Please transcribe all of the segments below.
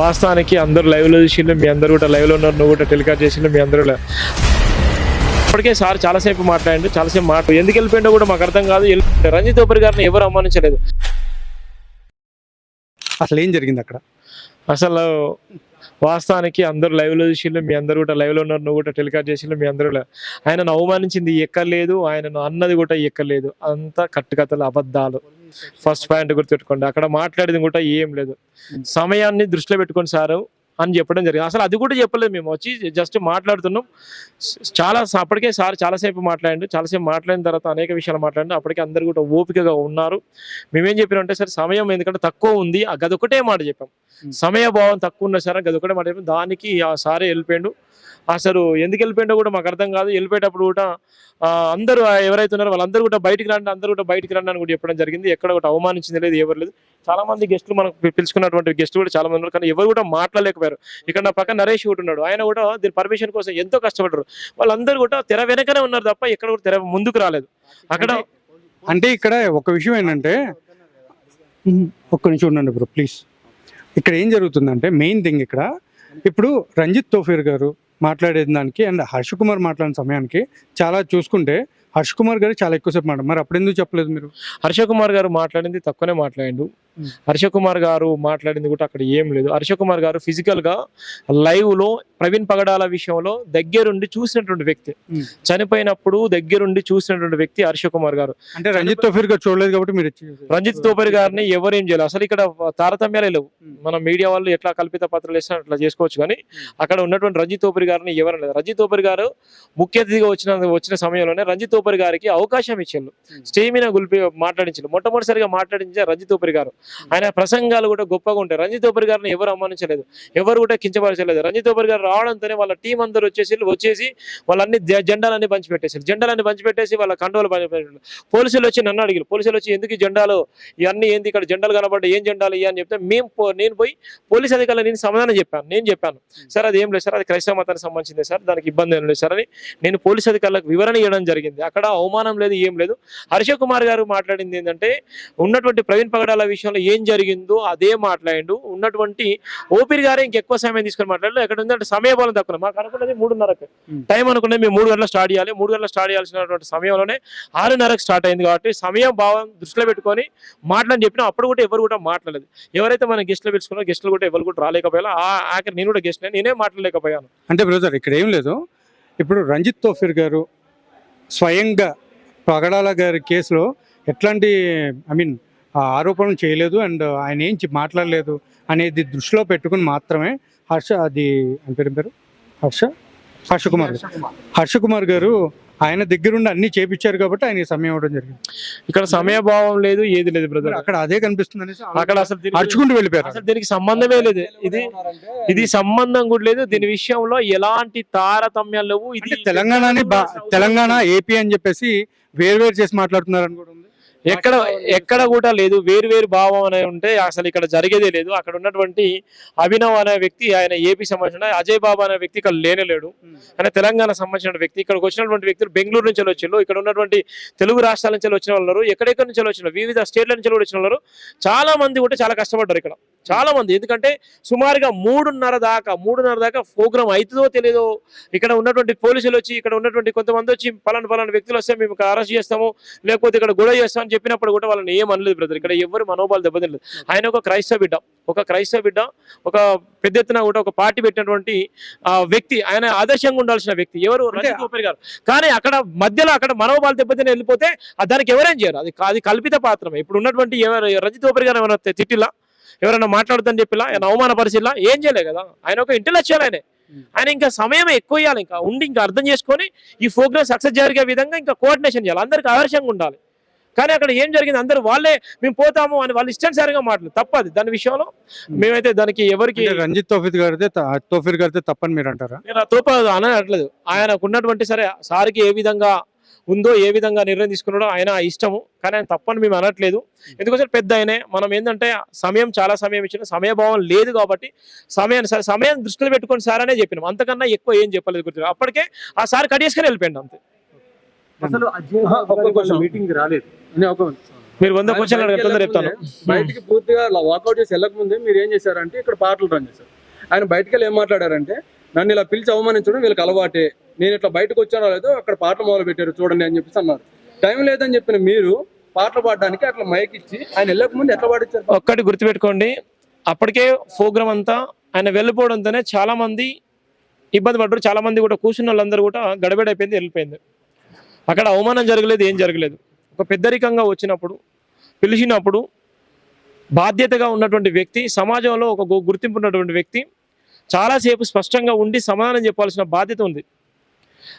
వాస్తవానికి అందరూ లైవ్లో చూసిండు మీ అందరూ కూడా లైవ్లో ఉన్నారు నువ్వు కూడా టెలికాస్ట్ చేసిండు మీ అందరూ లైవ్. ఇప్పటికే సార్ చాలాసేపు మాట్లాడండి చాలాసేపు మాట ఎందుకు వెళ్ళిపోయిండో కూడా మాకు అర్థం కాదు రంజిత్ ఓపరి గారిని ఎవరు అవమానించలేదు. అసలు ఏం జరిగింది అక్కడ? అసలు వాస్తవానికి అందరూ లైవ్లో చూసిండు మీ అందరూ కూడా లైవ్లో ఉన్నారు నువ్వు కూడా టెలికాస్ట్ చేసిండు మీ అందరూ లైవ్. ఆయనను అవమానించింది ఎక్కలేదు ఆయనను అన్నది కూడా ఎక్కలేదు అంతా కట్టుకథలు అబద్ధాలు. ఫస్ట్ పాయింట్ గుర్తుపెట్టుకోండి. అక్కడ మాట్లాడేది కూడా ఏం లేదు. సమయాన్ని దృష్టిలో పెట్టుకోండి సారు. అని చెప్పడం జరిగింది. అసలు అది కూడా చెప్పలేదు మేము. వచ్చి జస్ట్ మాట్లాడుతున్నాం. చాలా అప్పటికే సార్ చాలాసేపు మాట్లాడండి. చాలాసేపు మాట్లాడిన తర్వాత అనేక విషయాలు మాట్లాడండి. అప్పటికే అందరు కూడా ఓపికగా ఉన్నారు. మేమేం చెప్పినామంటే సరే సమయం ఎందుకంటే తక్కువ ఉంది. ఆ గదొకటే మాట చెప్పాం. సమయ భావం తక్కువ ఉన్న సరే గదొకటే మాట చెప్పాం. దానికి ఆ సారే వెళ్ళిపోయిండు. అసలు ఎందుకు వెళ్ళిపోయిండో కూడా మాకు అర్థం కాదు. వెళ్ళిపోయేటప్పుడు కూడా అందరూ ఎవరైతే ఉన్నారో వాళ్ళందరూ కూడా బయటికి రండి అందరూ కూడా బయటికి రండి అని కూడా చెప్పడం జరిగింది. ఎక్కడ కూడా అవమానించింది లేదు ఎవరు లేదు. చాలా మంది గెస్టులు మనకు పిలుచుకున్నటువంటి గెస్టులు కూడా చాలా మంది ఉన్నారు. కానీ ఎవరు కూడా మాట్లాడలేకపోయారు. ఇక్కడ నా పక్కన నరేష్ కూడా ఉన్నాడు. ఆయన కూడా దీని పర్మిషన్ కోసం ఎంతో కష్టపడ్డారు. వాళ్ళందరూ కూడా తెర వెనకనే ఉన్నారు తప్ప ఎక్కడ కూడా తెర ముందుకు రాలేదు. అక్కడ అంటే ఇక్కడ ఒక విషయం ఏంటంటే ఒక్క నిమిషం ఉండండి బ్రో ప్లీజ్. ఇక్కడ ఏం జరుగుతుందంటే మెయిన్ థింగ్ ఇక్కడ ఇప్పుడు రంజిత్ తోఫీర్ గారు మాట్లాడే దానికి అండ్ హర్ష కుమార్ మాట్లాడిన సమయానికి చాలా చూసుకుంటే హర్ష కుమార్ గారు చాలా ఎక్కువసేపు మాట మరి అప్పుడు ఎందుకు చెప్పలేదు మీరు? హర్ష కుమార్ గారు మాట్లాడింది తక్కువనే మాట్లాడిండు. హర్ష కుమార్ గారు మాట్లాడింది కూడా అక్కడ ఏం లేదు. హర్ష కుమార్ గారు ఫిజికల్గా లైవ్లో ప్రవీణ్ పగడాల విషయంలో దగ్గరుండి చూసినటువంటి వ్యక్తి. చనిపోయినప్పుడు దగ్గరుండి చూసినటువంటి వ్యక్తి హర్ష కుమార్ గారు. అంటే రంజిత్ తోఫీర్ గారు చూడలేదు కాబట్టి మీరు రంజిత్ తోపరి గారిని ఎవరేం చేయాలి అసలు ఇక్కడ తారతమ్యాలే లేవు. మన మీడియా వాళ్ళు ఎట్లా కల్పిత పాత్రలు వేసినా అట్లా చేసుకోవచ్చు కానీ అక్కడ ఉన్నటువంటి రంజిత్ తోపరి గారిని ఎవరు లేదు. రంజిత్ తోపరి గారు ముఖ్య అతిథిగా వచ్చిన వచ్చిన సమయంలోనే రంజిత్ తోపరి గారికి అవకాశం ఇచ్చిండు. Hmm. స్టేజ్ మీద గుల్పి మాట్లాడించారు మొట్టమొదటిసారిగా మాట్లాడించే రంజిత్ తోపరి గారు. ఆయన ప్రసంగాలు కూడా గొప్పగా ఉంటాయి. రంజిత్ తోపరి గారిని ఎవరు అవమానించలేదు. ఎవరు కూడా కించపరచలేదు. రంజిత్ తోపరి గారు రావడంతోనే వాళ్ళ టీం అందరూ వచ్చేసి వచ్చేసి వాళ్ళన్ని జెండాలన్నీ పంచిపెట్టేసారు జెండాలన్నీ పంచిపెట్టేసి వాళ్ళ కండోలు పంచిపెట్టారు పోలీసులు వచ్చి నన్ను అడిగారు. పోలీసులు వచ్చి ఎందుకు జెండాలు ఇవన్నీ ఏంది ఇక్కడ జెండాలు కనబడ్డాయి ఏం జెండాలు ఇవి అని చెప్తే మేము నేను పోయి పోలీస్ అధికారులు నేను సమాధానం చెప్పాను. నేను చెప్పాను. సార్ అది ఏం లేదు సార్ అది క్రైస్తవ మతానికి సంబంధించింది సార్ దానికి ఇబ్బంది ఏం లేదు సార్ అని నేను పోలీస్ అధికారులకు వివరణ ఇవ్వడం జరిగింది. అక్కడ అవమానం లేదు ఏం లేదు. హర్ష కుమార్ గారు మాట్లాడింది ఏంటంటే ఉన్నటువంటి ప్రవీణ్ పగడాల విషయంలో ఏం జరిగిందో అదే మాట్లాడిండు. ఉన్నటువంటి ఓపిరి గారే ఇంకెక్కువ సమయం తీసుకొని మాట్లాడలేదు. ఎక్కడ ఉందంటే సమయ బలం తక్కువ మాకు అనుకున్నది మూడున్నరకు. టైం అనుకున్నది మేము మూడు గంటల స్టార్ట్ చేయాలి. మూడు గంటల స్టార్ట్ చేయాల్సినటువంటి సమయంలోనే ఆరున్నరకు స్టార్ట్ అయింది కాబట్టి సమయం భావం దృష్టిలో పెట్టుకొని మాట్లాడని చెప్పినా అప్పుడు కూడా ఎవరు కూడా మాట్లాడలేదు. ఎవరైతే మనం గెస్ట్లు పిలుచుకున్నారో గెస్ట్లు కూడా ఎవరు కూడా రాలేకపోయాలో ఆ ఆఖరి నేను కూడా గెస్ట్ నేనే మాట్లాడలేకపోయాను. అంటే బ్రదర్ ఇక్కడ ఏం లేదు. ఇప్పుడు రంజిత్ తోఫీర్ గారు స్వయంగా పగడాల గారి కేసులో ఎట్లాంటి ఐ మీన్ ఆరోపణలు చేయలేదు అండ్ ఆయన ఏం మాట్లాడలేదు అనేది దృష్టిలో పెట్టుకుని మాత్రమే హర్ష అది అని పేరు హర్ష? హర్ష కుమార్. హర్ష కుమార్ గారు ఆయన దగ్గరుండి అన్ని చేపించారు కాబట్టి ఆయన సమయం ఇవ్వడం జరిగింది. ఇక్కడ సమయ భావం లేదు ఏది లేదు బ్రదర్ అక్కడ అదే కనిపిస్తుంది అనేసి అక్కడ అసలు అరుచుకుంటూ వెళ్ళిపోయారు అసలు దీనికి సంబంధమే లేదు. ఇది ఇది సంబంధం కూడా లేదు. దీని విషయంలో ఎలాంటి తారతమ్యాలు లేవు. ఇది తెలంగాణని బా- తెలంగాణ ఏపీ అని చెప్పేసి వేరు వేరు చేసి మాట్లాడుతున్నారు అని కూడా ఉంది. ఎక్కడ ఎక్కడ కూడా లేదు. వేరు వేరు భావం అనే ఉంటే అసలు ఇక్కడ జరిగేదే లేదు. అక్కడ ఉన్నటువంటి అభినవ్ అనే వ్యక్తి ఆయన ఏపీ సంబంధించిన అజయ్ బాబా అనే వ్యక్తి ఇక్కడ లేనేలేడు ఆయన తెలంగాణ సంబంధించిన వ్యక్తి. ఇక్కడికి వచ్చినటువంటి వ్యక్తులు బెంగళూరు నుంచి వచ్చిండ్రు ఇక్కడ ఉన్నటువంటి తెలుగు రాష్ట్రాల నుంచి వచ్చిన వాళ్ళు ఎక్కడెక్కడి నుంచి వచ్చిన వివిధ స్టేట్ల నుంచి కూడా వచ్చిన వాళ్ళు. చాలా మంది కూడా చాలా కష్టపడ్డారు ఇక్కడ. చాలా మంది. ఎందుకంటే సుమారుగా మూడున్నర దాకా మూడున్నర దాకా ప్రోగ్రామ్ అవుతుందో తెలియదో ఇక్కడ ఉన్నటువంటి పోలీసులు వచ్చి ఇక్కడ ఉన్నటువంటి కొంతమంది వచ్చి పలానా పలానా వ్యక్తులు వస్తే మేము ఇక్కడ అరెస్ట్ చేస్తాము లేకపోతే ఇక్కడ గొడవ చేస్తాం అని చెప్పినప్పుడు కూడా వాళ్ళని ఏం అనలేదు బ్రదర్. ఇక్కడ ఎవరు మనోభావాలు దెబ్బతినలేదు. ఆయన ఒక క్రైస్తవ బిడ్డ ఒక క్రైస్తవ బిడ్డ ఒక పెద్ద ఎత్తున కూడా ఒక పార్టీ పెట్టినటువంటి ఆ వ్యక్తి ఆయన ఆదర్శంగా ఉండాల్సిన వ్యక్తి. ఎవరు? రంజిత్ ఓపెరి గారు. కానీ అక్కడ మధ్యలో అక్కడ మనోభావాలు దెబ్బతిన వెళ్ళిపోతే దానికి ఎవరేం చేయరు? అది అది కల్పిత పాత్రమే. ఇప్పుడు ఉన్నటువంటి ఎవరు రంజిత్ ఓపెరి గారు ఏమైనా తిట్టిలా ఎవరైనా మాట్లాడుతుందని చెప్పిలా ఆయన అవమానపరిచిలా ఏం చేయలే కదా. ఆయన ఒక ఇంటలెక్చువల్ ఆయనే. ఆయన ఇంకా సమయం ఎక్కువ ఇవ్వాలి ఇంకా ఉండి ఇంకా అర్థం చేసుకొని ఈ ప్రోగ్రామ్ సక్సెస్ జరిగే విధంగా ఇంకా కోఆర్డినేషన్ చేయాలి. అందరికి ఆదర్శంగా ఉండాలి. కానీ అక్కడ ఏం జరిగింది? అందరూ వాళ్ళే మేము పోతాము అని వాళ్ళు ఇష్టానుసారంగా మాట్లాడు తప్పది. దాని విషయంలో మేమైతే దానికి ఎవరికి రంజిత్ తోఫీర్ గారితే త- తోఫీర్ గారితే తప్పని మీరు అంటారా? నేను తోప అనట్లేదు. ఆయనకు ఉన్నటువంటి సరే సార్కి ఏ విధంగా ఉందో ఏ విధంగా నిర్ణయం తీసుకున్నాడో ఆయన ఇష్టము. కానీ ఆయన తప్పని మేము అనట్లేదు. ఎందుకంటే పెద్ద ఆయనే. మనం ఏంటంటే సమయం చాలా సమయం ఇచ్చిన సమయభావం లేదు కాబట్టి సమయాన్ని సరే సమయం దృష్టిలో పెట్టుకొని సార్ అనే చెప్పినాం. అంతకన్నా ఎక్కువ ఏం చెప్పలేదు గుర్తు అప్పటికే ఆ సార్ కడిగేసుకొని వెళ్ళిపోయింది అంతే. అసలు మీటింగ్ రాలేదు. మీరు వంద క్వశ్చన్లు చెప్తాను. వెళ్ళకముందే, బయటికి పూర్తిగా వాకౌట్ చేసి వెళ్ళక ముందే మీరు ఏం చేశారంటే ఇక్కడ పాటలు రన్ చేశారు. ఆయన బయటికి వెళ్ళి ఏం మాట్లాడారంటే నన్ను ఇలా పిలిచి అవమానించడం వీళ్ళకి అలవాటే. నేను ఇట్లా బయటకు వచ్చానో లేదో అక్కడ పాటలు మొదలు పెట్టారు చూడండి అని చెప్పేసి అన్నారు. టైం లేదని చెప్పిన మీరు పాటలు పాడడానికి అట్లా మైక్ ఇచ్చి ఆయన వెళ్ళక ముందు ఎట్లా పాడించారు ఒక్కటి గుర్తుపెట్టుకోండి. అప్పటికే ప్రోగ్రామ్ అంతా ఆయన వెళ్ళిపోవడంతోనే చాలా మంది ఇబ్బంది పడ్డారు. చాలా మంది కూడా కూర్చున్న వాళ్ళందరూ కూడా గడబడైపోయింది వెళ్ళిపోయింది. అక్కడ అవమానం జరగలేదు ఏం జరగలేదు. ఒక పెద్దరికంగా వచ్చినప్పుడు పిలిచినప్పుడు బాధ్యతగా ఉన్నటువంటి వ్యక్తి సమాజంలో ఒక గుర్తింపు ఉన్నటువంటి వ్యక్తి చాలాసేపు స్పష్టంగా ఉండి సమాధానం చెప్పాల్సిన బాధ్యత ఉంది.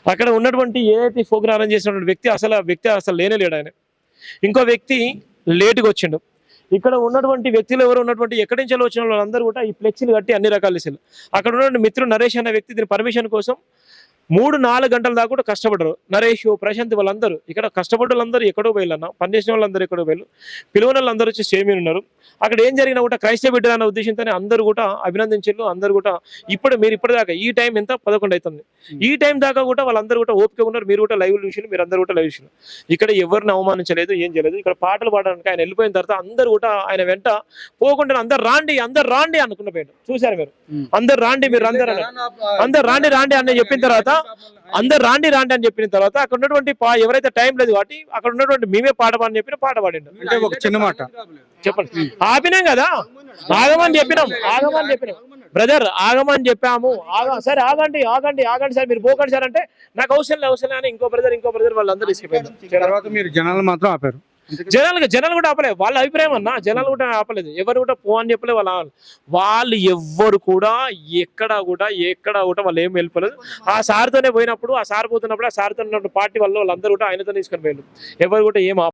అక్కడ ఉన్నటువంటి ఏదైతే ప్రోగ్రామ్ అరేంజ్ చేసినటువంటి వ్యక్తి అసలు ఆ వ్యక్తి అసలు లేనే లేడు ఆయన. ఇంకో వ్యక్తి లేటుగా వచ్చిండు. ఇక్కడ ఉన్నటువంటి వ్యక్తులు ఎవరు ఉన్నటువంటి ఎక్కడి నుంచి వచ్చిన వాళ్ళందరూ కూడా ఈ ఫ్లెక్సీలు కట్టి అన్ని రకాల అక్కడ ఉన్నటువంటి మిత్రుడు నరేష్ అనే వ్యక్తి దీని పర్మిషన్ కోసం మూడు నాలుగు గంటల దాకా కూడా కష్టపడరు. నరేష్ ప్రశాంత్ వాళ్ళందరూ ఇక్కడ కష్టపడ్డ వాళ్ళందరూ ఎక్కడో పోయిల్లన్న పని చేసిన వాళ్ళందరూ ఎక్కడో పోయిలు పిలువని వాళ్ళందరూ వచ్చి సేమ్ ఉన్నారు. అక్కడ ఏం జరిగినా కూడా క్రైస్తవ బిడ్డ అన్న ఉద్దేశంతోనే అందరూ కూడా అభినందించారు అందరూ కూడా ఇప్పుడు మీరు ఇప్పటిదాకా ఈ టైం ఎంత పదకొండు అవుతుంది ఈ టైం దాకా కూడా వాళ్ళందరూ కూడా ఓపిక ఉన్నారు మీరు కూడా లైవ్ చూసి మీరు అందరూ కూడా లైవ్ చూసిన ఇక్కడ ఎవరిని అవమానించలేదు ఏం చేయలేదు. ఇక్కడ పాటలు పాడడానికి ఆయన వెళ్ళిపోయిన తర్వాత అందరూ కూడా ఆయన వెంట పోకుండా అందరు రాండి అందరు రాండి అనుకున్న పోయాడు చూశారు మీరు? అందరు రాండి మీరు అందరు. అందరు రాండి రాండి అని చెప్పిన తర్వాత అందరు రాండి రాండి అని చెప్పిన తర్వాత అక్కడ ఉన్నటువంటి ఎవరైతే టైం లేదు కాబట్టి అక్కడ ఉన్నటువంటి మేమే పాట పాడని చెప్పిన పాట పాడిండు. అంటే ఒక చిన్న మాట. చెప్పండి. ఆపినాం కదా? ఆగమని చెప్పినాం ఆగమని చెప్పినాం. బ్రదర్ ఆగమని చెప్పాము. ఆగ సరే ఆగండి ఆగండి ఆగండి సార్. మీరు పోకండి సార్ అంటే నాకు అవసరం లేదు అవసరం అని ఇంకో బ్రదర్ ఇంకో బ్రదర్ వాళ్ళందరూ తీసుకుపోయారు తర్వాత మీరు జనాలు మాత్రం ఆపారు. జనాలు జనాలు కూడా ఆపలేదు వాళ్ళ అభిప్రాయం అన్న జనాలు కూడా ఆపలేదు. ఎవరు కూడా పో అని చెప్పలేదు వాళ్ళ వాళ్ళు ఎవ్వరు కూడా ఎక్కడ కూడా ఎక్కడ కూడా వాళ్ళు ఏం వెళ్ళిపోలేదు. ఆ సార్తోనే పోయినప్పుడు ఆ సార్ పోతున్నప్పుడు ఆ సార్తో ఉన్నటువంటి పార్టీ వాళ్ళు వాళ్ళందరూ కూడా ఆయనతో తీసుకొని పోయారు ఎవరు కూడా ఏం